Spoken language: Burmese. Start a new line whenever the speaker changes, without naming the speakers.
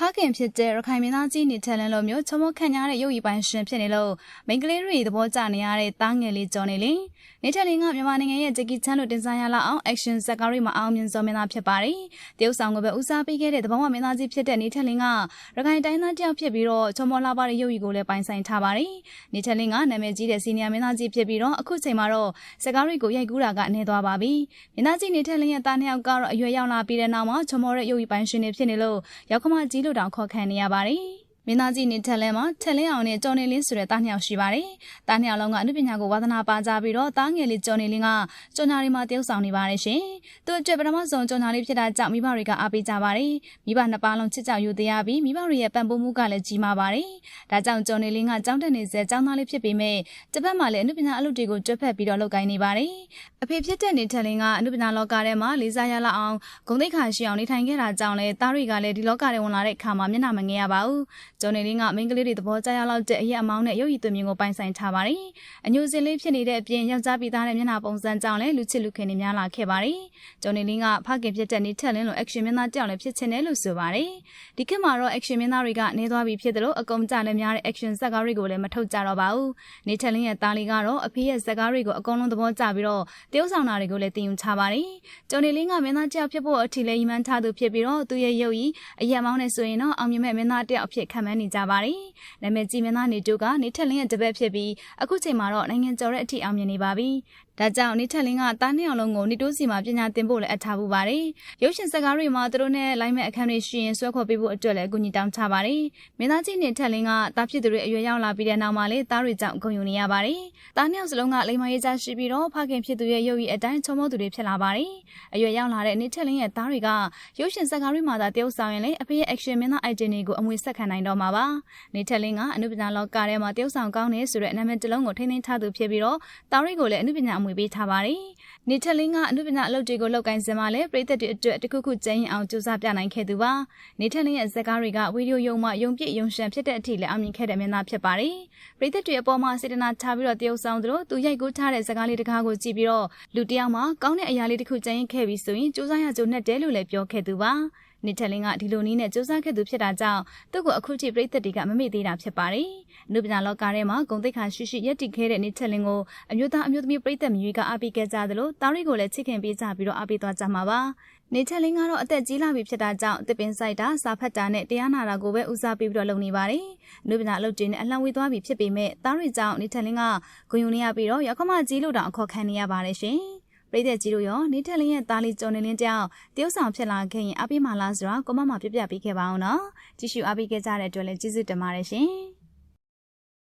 ဖခင်ဖြစ်တဲ့ရခိုင်မင်းသားကြီးနေထက်လန်းလိုမျိုးချမခန့်ညားတဲ့ရုပ်ရည်ပိုင်းရှင်ဖြစ်နေလို့မိန်းကလေးတွေသဘောကျနေရတဲ့တားငယ်လေးကြော်နေလေနေထက်လင်းကမြန်မာနိုင်ငံရဲ့ဂျက်ကီချန်တို့တင်ဆက်ရလောက်အောင် action ဇက်ကားတွေမှာအောင်မြင်စော်မင်းသားဖြစ်ပါတယ်တရုတ်ဆောင်ကပဲဦးစားပေးခဲ့တဲ့သဘောဝမင်းသားကြီးဖြစ်တဲ့နေထက်လင်းကရခိုင်တိုင်းသားတယောက်ဖြစ်ပြီးတော့ချမလာပါတဲ့ရုပ်ရည်ကိုလည်းပိုင်ဆိုင်ထားပါတယ်နေထက်လင်းကနာမည်ကြီးတဲ့စီနီယာမင်းသားကြီးဖြစ်ပြီးတော့အခုချိန်မှာတော့ဇက်ကားတွေကိုရိုက်ကူးတာကအနေသွားပါပြီမင်းသားကြီးနေထက်လင်းရဲ့တားနှစ်ယောက်ကတော့အရွယ်ရောက်လာပြီးတဲ့နောက်မှာချမောတဲ့ရုပ်ရည်ပိုင်းရှင်တွေဖြစ်နေလို့ရောက်ခမကြီးလို့တောင်ခေါ်ခံနေရပါတယ်။ မင်းသားကြီးနေထက်လဲမှာထက်လင်းအောင်နဲ့ကြော်နေလင်းဆိုတဲ့တားနှစ်ယောက်ရှိပါတယ်။တားနှစ်ယောက်လုံးကအနုပညာကိုဝါသနာပါကြပြီးတော့တားငယ်လေးကြော်နေလင်းကကြော်ညာလေးမှာတယောက်ဆောင်နေပါတယ်ရှင်။သူ့အတွက်ပထမဆုံးကြော်ညာလေးဖြစ်တာကြောင့်မိဘတွေကအားပေးကြပါတယ်။မိဘနှစ်ပါးလုံးချစ်ကြယူတရားပြီးမိဘတွေရဲ့ပံ့ပိုးမှုကလည်းကြီးမားပါတယ်။ဒါကြောင့်ကြော်နေလင်းကကြောင်းတက်နေစေကြောင်းသားလေးဖြစ်ပေမဲ့တစ်ဖက်မှာလည်းအနုပညာအလုပ်တွေကိုတွက်ဖက်ပြီးတော့လုပ်ကိုင်းနေပါတယ်။အဖေဖြစ်တဲ့နေထက်လင်းကအနုပညာလောကထဲမှာလေးစားရလောက်အောင်ဂုဏ်သိက္ခာရှိအောင်နေထိုင်ခဲ့တာကြောင့်လည်းတားတွေကလည်းဒီလောကထဲဝင်လာတဲ့အခါမှာမျက်နှာမငယ်ရပါဘူး။ကျော်နေလင်းကမိန်းကလေးတွေသဘောကျရလောက်တဲ့အရက်အမောင်းနဲ့ရုပ်ရည်သွင်းမြင်ကိုပိုင်ဆိုင်ထားပါတယ်။အညိုစင်လေးဖြစ်နေတဲ့အပြင်ယောက်ျားပြည်သားတဲ့မျက်နှာပုံစံကြောင့်လည်းလူချစ်လူခင်တွေများလာခဲ့ပါတယ်။ကျော်နေလင်းကဖခင်ဖြစ်တဲ့နေထက်လင်းလို action မင်းသားတယောက်လည်းဖြစ်ချင်တယ်လို့ဆိုပါတယ်။ဒီခေတ်မှာတော့ action မင်းသားတွေကနေသွားပြီဖြစ်တယ်လို့အကုန်ကြလည်းများတဲ့ action ဇာတ်ကားတွေကိုလည်းမထုတ်ကြတော့ပါဘူး။နေထက်လင်းရဲ့သားလေးကတော့အဖေရဲ့ဇာတ်ကားတွေကိုအကုန်လုံးသဘောကျပြီးတော့တရုပ်ဆောင်တာတွေကိုလည်းတင်ယူထားပါတယ်။ကျော်နေလင်းကမင်းသားတယောက်ဖြစ်ဖို့အထီလည်းရည်မှန်းထားသူဖြစ်ပြီးတော့သူရဲ့ရုပ်ရည်အရက်မောင်းနဲ့ဆိုရင်တော့အောင်မြင်မဲ့မင်းသားတယောက်အဖြစ်ခံမှန်းနေကြပါတယ်။နာမည်ကြီးမင်းသားနေတူကနေထက်လင်းရဲ့တပည့်ဖြစ်ပြီးအခုချိန်မှာတော့နိုင်ငံကျော်တဲ့အထိအောင်မြင်နေပါပြီ။ဒါကြောင့်နေထက်လင်းကတားနှစ်အောင်လုံးကိုနေတိုးစီမှာပညာသင်ဖို့လည်းအထားဖို့ပါတယ်။ရုပ်ရှင်စကားတွေမှာသူတို့နဲ့လိုင်းမဲ့အခန်းတွေရှိရင်ဆွဲခေါ်ပေးဖို့အတွက်လည်းအကူအညီတောင်းချပါတယ်။မင်းသားကြီးနေထက်လင်းကတားဖြစ်သူတွေအရွယ်ရောက်လာပြီးတဲ့နောက်မှာလည်းတားတွေကြောင့်ဂုဏ်ယူနေရပါတယ်။တားနှစ်အောင်စလုံးကလိမ္မာရေးကြရှိပြီးတော့ဖခင်ဖြစ်သူရဲ့ရုပ်ရည်အတိုင်းချုံမောသူတွေဖြစ်လာပါတယ်။အရွယ်ရောက်လာတဲ့နေထက်လင်းရဲ့တားတွေကရုပ်ရှင်စကားတွေမှာသာတရုပ်ဆောင်ရင်လည်းအဖေရဲ့ action မင်းသား item တွေကိုအမွေဆက်ခံနိုင်တော့မှာပါ။နေထက်လင်းကအနုပညာလောကထဲမှာတရုပ်ဆောင်ကောင်းနေဆိုတဲ့နာမည်တစ်လုံးကိုထိန်းသိမ်းထားသူဖြစ်ပြီးတော့တားတွေကိုလည်းအနုပညာအမွေပေးထားပါတယ်။နေထက်လင်းကအနုပညာအလုပ်တွေကိုလုပ်ကိုင်းစင်မှာလည်းပြည်သက်တွေအတွက်တခုခုကျင်းရင်အောင်ကြိုးစားပြနိုင်ခဲ့သူပါ။နေထက်လင်းရဲ့ဇာတ်ကားတွေကဗီဒီယိုယုံမှယုံပြည့်ယုံရှံဖြစ်တဲ့အထိလည်းအောင်မြင်ခဲ့တဲ့မင်းသားဖြစ်ပါတယ်။ပြည်သက်တွေအပေါ်မှာစေတနာထားပြီးတော့တရုပ်ဆောင်သူတို့သူရိုက်ကူးထားတဲ့ဇာတ်ကားလေးတစ်ကားကိုကြည့်ပြီးတော့လူတစ်ယောက်မှကောင်းတဲ့အရာလေးတစ်ခုကျင်းခဲ့ပြီးဆိုရင်ကြိုးစားရကြိုးနဲ့တဲလို့လည်းပြောခဲ့သူပါ။ နေထက်လင်းကဒီလိုနည်းနဲ့စူးစမ်းခဲ့သူဖြစ်တာကြောင့်သူ့ကိုအခုထိပြိသက်တွေကမမေ့သေးတာဖြစ်ပါတယ်။နုပညာလောကထဲမှာဂုံတိတ်ခါရှိရှိရက်တည်ခဲ့တဲ့နေထက်လင်းကိုအမျိုးသားအမျိုးသမီးပြိသက်မျိုးကအားပေးခဲ့ကြသလိုတားရီကိုလည်းချစ်ခင်ပေးကြပြီးတော့အားပေးသွားကြမှာပါ။နေချက်လင်းကတော့အသက်ကြီးလာပြီဖြစ်တာကြောင့်တစ်ပင်ဆိုင်တာစာဖတ်တာနဲ့တရားနာတာကိုပဲဦးစားပေးပြီးတော့လုပ်နေပါတယ်။နုပညာအလုပ်တွေနဲ့အလှမ်းဝေးသွားပြီဖြစ်ပေမဲ့တားရီကြောင့်နေချက်လင်းကဂုံယူနေရပြီးတော့ရောက်ခမကြီးလို့တောင်အခေါ်ခံနေရပါတယ်ရှင်။ ပရိသတ်ကြီးတို့ရောနေထက်လင်းရဲ့သားလေးကျော်နေလင်းကြောင်တရုတ်ဆောင်ဖြစ်လာခဲ့ရင်အပိမလားဆိုတာကိုမမပြပြပေးခဲ့ပါအောင်နော်ကြည့်ရှုအားပေးခဲ့ကြတဲ့အတွက်လည်းကျေးဇူးတင်ပါတယ်ရှင်